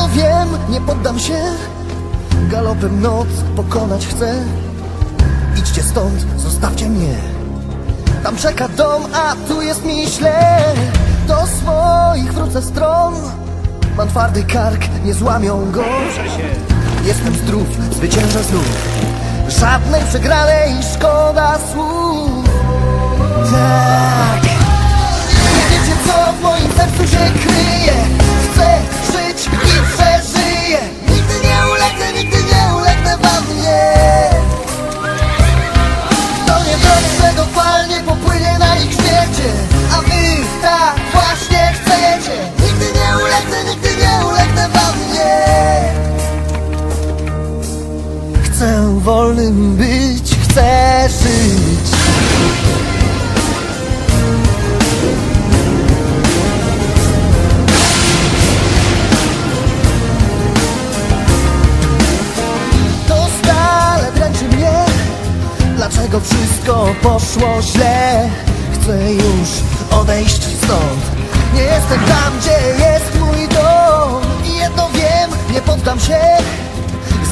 Jedno wiem, nie poddam się. Galopem noc pokonać chcę. Idźcie stąd, zostawcie mnie. Tam czeka dom, a tu jest mi źle. Do swoich wrócę stron. Mam twardy kark, nie złamią go. Jestem zdrów, zwyciężę znów. Żadnej przegranej, szkoda słów Chcę wolnym być, chcę żyć. To stale dręczy mnie. Dlaczego wszystko poszło źle? Chcę już odejść stąd. Nie jestem tam, gdzie jest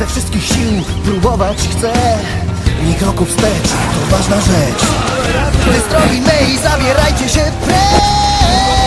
wszystkich sił próbować chcę. Ni kroku wstecz, to ważna rzecz. Wystrogi mej, zabierajcie się precz